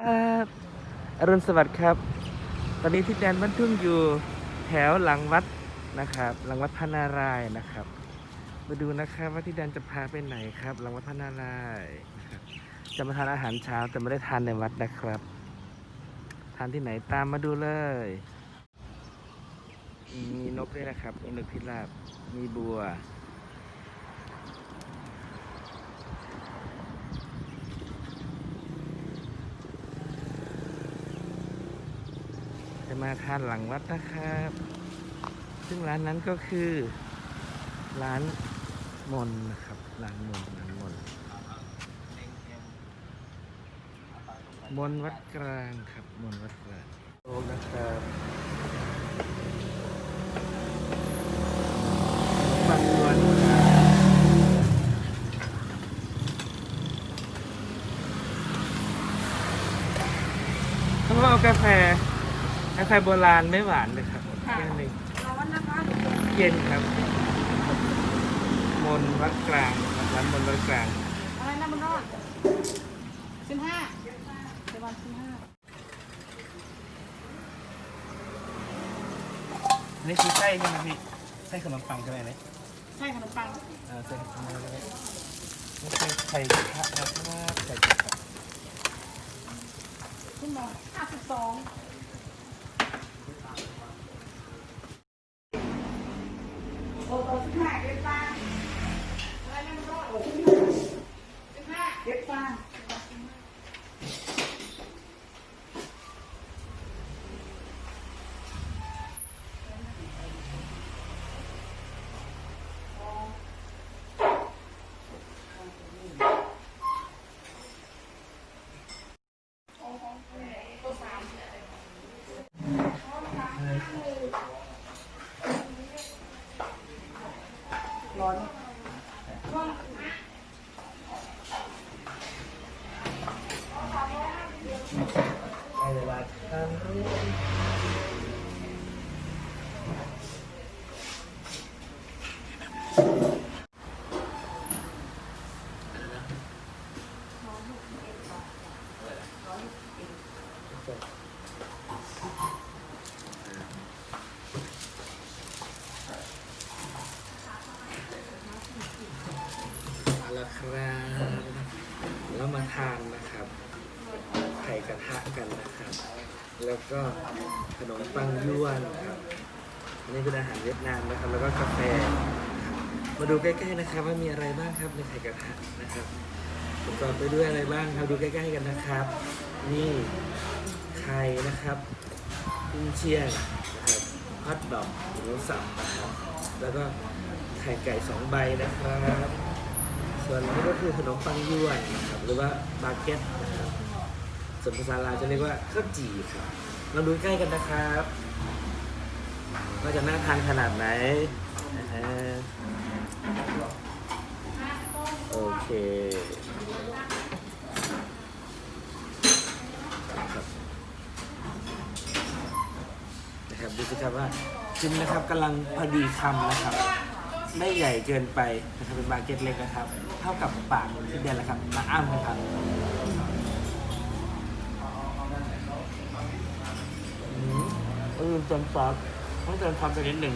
ครับอรุณสวัสดิ์ครับ ตอนนี้ที่แดนบ้านทุ่งอยู่แถวหลังวัดนะครับ หลังวัดพระนารายณ์นะครับ มาดูนะครับว่าที่แดนจะพาไปไหนครับ หลังวัดพระนารายณ์นะครับจะมาทานอาหารเช้าแต่ไม่ได้ทานในวัดนะครับ ทานที่ไหนตามมาดูเลย มีนกด้วยนะครับ มีนกพิราบ มีบัว จะมาทานหลังวัดนะครับ ซึ่งร้านนั้นก็คือ ร้านมนนะครับ ร้านมนร้านมนมนวัดกลางครับ มนวัดกลางโอ้นะครับปักนวลครับต้องเอากาแฟ กาแฟโบราณไม่หวานเลยครับแค่หนึ่งร้อนนะคะเย็นครับ มนวัดกลางครับร้านมนวัดกลาง อะไรนะมันรอดสิบห้าเดี๋ยววันสิบห้านี่คือไส้ใช่ไหมพี่ ไส้ขนมปังใช่ไหมเนี่ยใช่ขนมปังเออไส้ขนมปังเลยไม่ใช่ไข่กระทะนะครับไข่กระทะ ขึ้นมาห้าสิบสองโอ้โหสิบห้า เก็บตังอะไรนะมันรอดโอ้าสิบห้าเก็บตัง เอาละครับแล้วมาทานนะครับ ไข่กระทะกันนะครับ แล้วก็ขนมปังย่วนครับอันนี้เป็นอาหารเวียดนามนะครับ แล้วก็กาแฟ มาดูใกล้ๆนะครับว่ามีอะไรบ้างครับในไข่กระทะนะครับ ประกอบไปด้วยอะไรบ้างครับดูใกล้ๆกันนะครับ นี่ไข่นะครับกุ้งเชียงนะครับฮอทดอกหมูสับนะครับ แล้วก็ไข่ไก่สองใบนะครับ ส่วนนี้ก็คือขนมปังย่วนนะครับหรือว่าบาเก็ตนะครับส่วนภาษาลาวจะเรียกว่าข้าวจี่ครับเราดูใกล้กันนะครับว่าจะน่าทานขนาดไหนนะฮะโอเคครับนะ ครับดูสิครับว่าชิ้นนะครับกำลังพอดีคำนะครับ ไม่ใหญ่เกินไปนะครับเป็นบาเก็ตเล็กนะครับ เท่ากับปากที่เดียนแหละครับมาอ้ำครับอืมเออเติมซอสต้องเติมซอสไปนิดหนึ่ง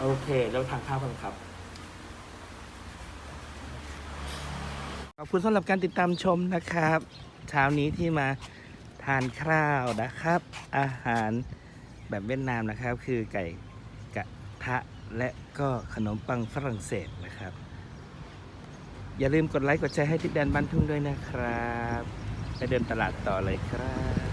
โอเค เราทานข้าวกันครับ อบคุณสำหรับการติดตามชมนะครับ เช้านี้ที่มาทานข้าวนะครับ อาหารแบบเวียดนามนะครับ คือไก่กระทะและก็ขนมปังฝรั่งเศสนะครับ อย่าลืมกดไลค์กดแชร์ให้ทิศแดนบ้านทุ่งด้วยนะครับ ไปเดินตลาดต่อเลยครับ